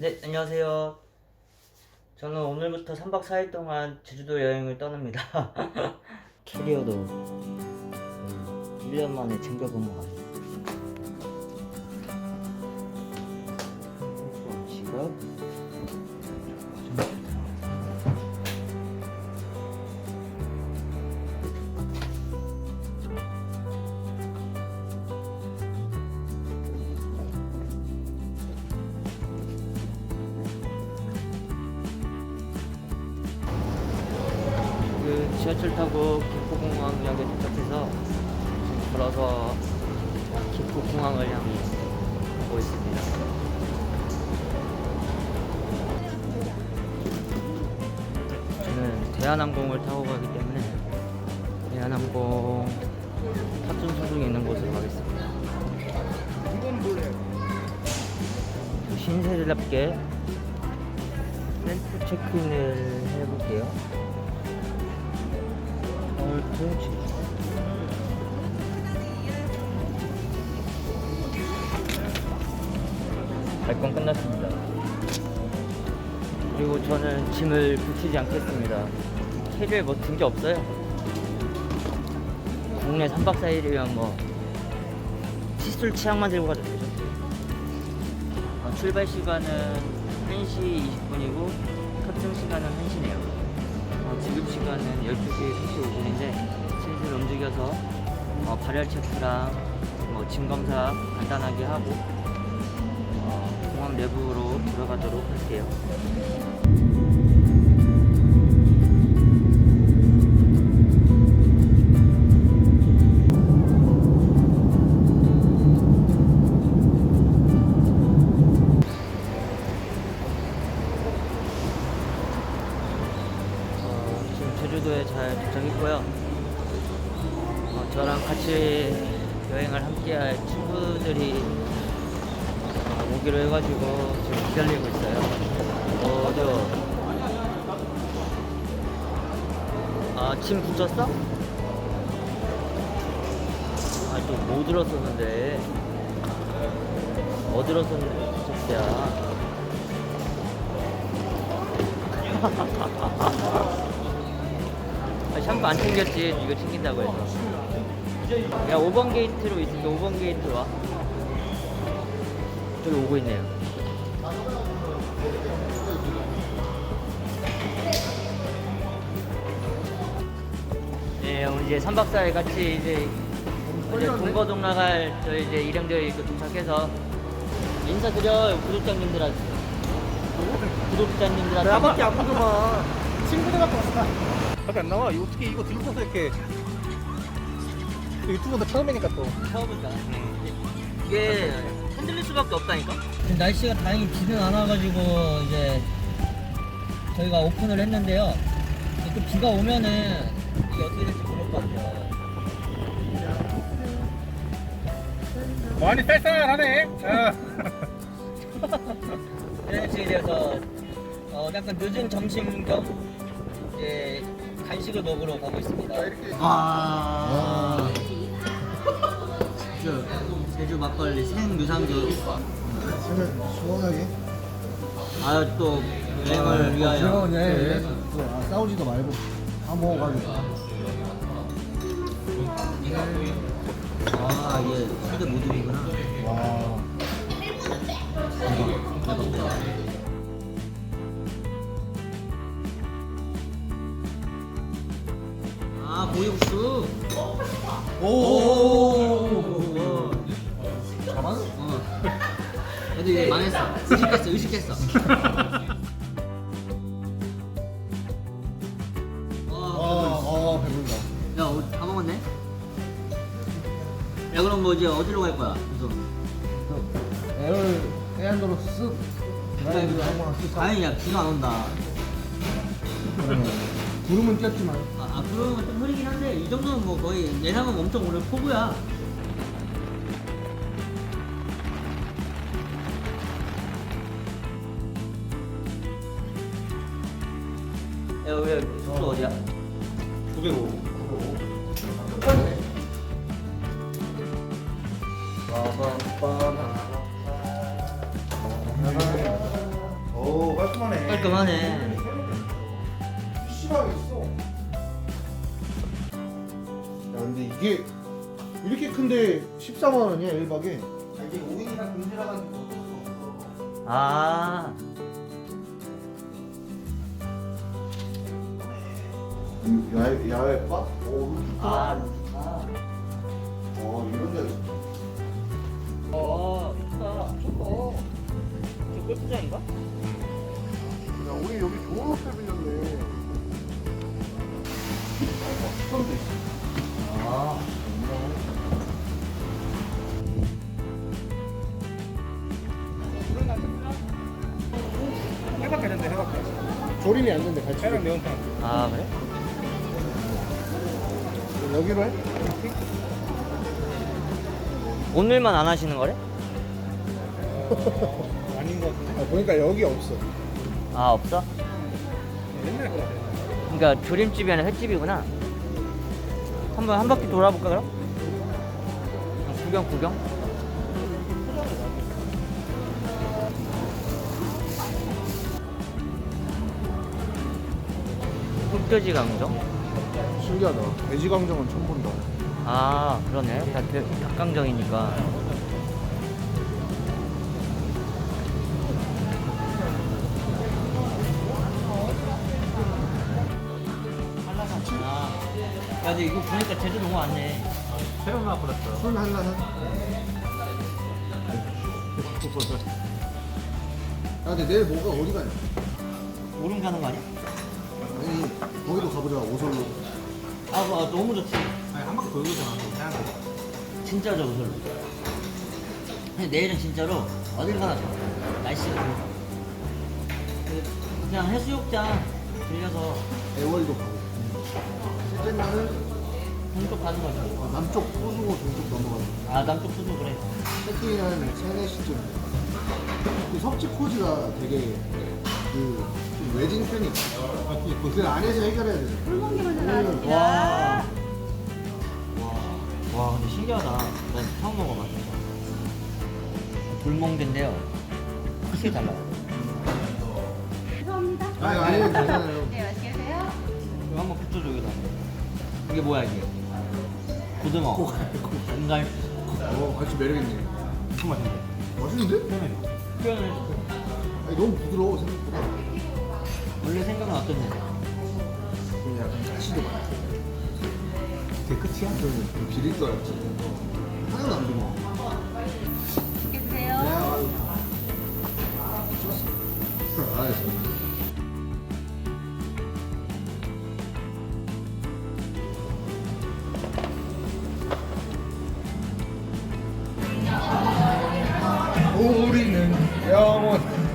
네, 안녕하세요. 저는 오늘부터 3박 4일 동안 제주도 여행을 떠납니다. 캐리어도 음, 1년 만에 챙겨본 것 같아요. 지하철 타고 김포공항역에 도착해서 지금 걸어서 김포공항을 향해 가고 있습니다. 저는 대한항공을 타고 가기 때문에 대한항공 탑승 소중에 있는 곳으로 가겠습니다. 신세대답게 셀프 체크인을 해볼게요. 발권 끝났습니다. 그리고 저는 짐을 붙이지 않겠습니다. 캐리어에 뭐 든 게 없어요. 국내 3박 4일이면 뭐 칫솔 치약만 들고 가도 되죠. 어, 출발 시간은 1시 20분이고 탑승 시간은 1시네요. 어, 지금 시간은 12시 45분인데 슬슬 움직여서 어, 발열 체크랑 뭐, 짐 검사 간단하게 하고 어, 공항 내부로 들어가도록 할게요. 제주도에 잘 도착했고요. 어, 저랑 같이 여행을 함께할 친구들이 어, 오기로 해가지고 지금 기다리고 있어요. 어, 어디요? 아, 침 붙였어? 아, 또뭐 들었었는데. 뭐 들었었는데, 붙였어야. 아, 샴푸 안 챙겼지. 이거 챙긴다고 해서. 야 5번 게이트로 있으니까 5번 게이트 와. 저기 오고 있네요. 네 오늘 이제 3박 4일 같이 이제 이제 동거동 나갈 저희 이제 일행들 이렇게 도착해서 인사드려요 구독자님들한테. 구독자님들한테. 나밖에 안 보더만 친구들 갖고 왔어 밖에 안 나와 이거 어떻게 이거 들고서 이렇게 유튜브도 처음이니까 또 처음이다. 이게 흔들릴 수밖에 없다니까. 날씨가 다행히 비는 안 와가지고 이제 저희가 오픈을 했는데요. 또 비가 오면은 이게 어떻게 될지 모를 것 같아요. 많이 쌀쌀하네 아. 그래서 그래서 어, 약간 늦은 점심 겸 이제 간식을 먹으러 가고 있습니다. 아, 진짜 제주 막걸리 생유산균. 시원하게 아 또 여행을 위하여. 즐거운 여행 또 아, 싸우지도 말고 다 먹어가지고 아 이게 수제 모듬이구나. 와 대박 대박. 아 고기국수. 오. 잘하네 어. 근데 이게 망했어. 의식했어 의식했어. 와. 어어 배부르다 야, 어, 다 먹었네? 야, 그럼 뭐 이제 어디로 갈 거야? 무슨? 애를 애안도로 쓱 드라이브 한번 쓱 가- 다행이야, 비가 안 온다. 그러면 구름은 꼈지만 아, 아 그러면 좀 흐리긴 한데, 이 정도는 뭐 거의 예상은 엄청 오늘 폭우야. 야, 왜 숙소 어디야? 905 빠바바바 오 깔끔하네. 깔끔하네. PC방이 이게 이렇게 큰데 14만 원이야 1박에. 이게 5인이랑 금지라 가지고 어쩔 수 없어. 아, 야외 야외 바? 오 좋다. 아, 아. 어 이런 데. 어, 좋다. 좋다. 저 골프장인가? 야 우리 여기 좋은 호텔 빌렸네. 조림이 안 된대 같이. 해랑 매운탕. 아 그래? 여기로 해? 오늘만 안 하시는 거래? 어, 아닌 것 같은데. 아, 보니까 여기 없어. 아 없어? 옛날 거 같아. 그러니까 조림집이 아니라 횟집이구나. 한번 한 바퀴 돌아볼까 그럼? 구경 구경. 흑돼지 강정? 신기하다. 돼지 강정은 처음 본다. 아 그러네. 다 대- 닭강정이니까. 아, 야, 근데 이거 보니까 제주 너무 왔네. 새로 나왔어. 술 한잔 한. 야, 근데 내일 뭐가 어디 가냐? 오름 가는 거 아니야? 아니, 거기도 가보자, 오설로. 아, 뭐, 너무 좋지. 아니 한 바퀴 돌고잖아. 또 태양 거. 진짜죠, 우설로. 근데 내일은 진짜로 어딜 가나 좋아. 날씨가 좋아. 그- 그냥 해수욕장 들려서 애월도 가고. 실제 날은 동쪽 가는 거죠. 어, 남쪽 호수고 동쪽 넘어가고. 아, 남쪽 수도 그래. 체크인 한 3, 4시쯤. 그 석지 코지가 되게 그, 좀 외진 편이. 그 안에서 해결해야 돼. 음, 와. 와. 와, 근데 신기하다. 난 처음 먹어봐. 불멍대인데요. 확실히 달라요. 죄송합니다. 아니, 아니, 괜찮아요. 네, 맛있게 드세요. 이거 한번 붙여줘, 여기다. 이게 뭐야, 이게? 고등어. 은갈. 어, 같이 매력있네. 무슨 맛인데? 맛있는데? 표현을 해줘. 아니, 너무 부드러워, 생각보다. 원래 생각은 어땠는데? 좀 약간 가시도 많아. 그게 끝이야? 좀 비릴 줄 알았지. 하나도 안 비려. 맛있게 드세요. 아유. 좋았어. 알았어. 우리는 영원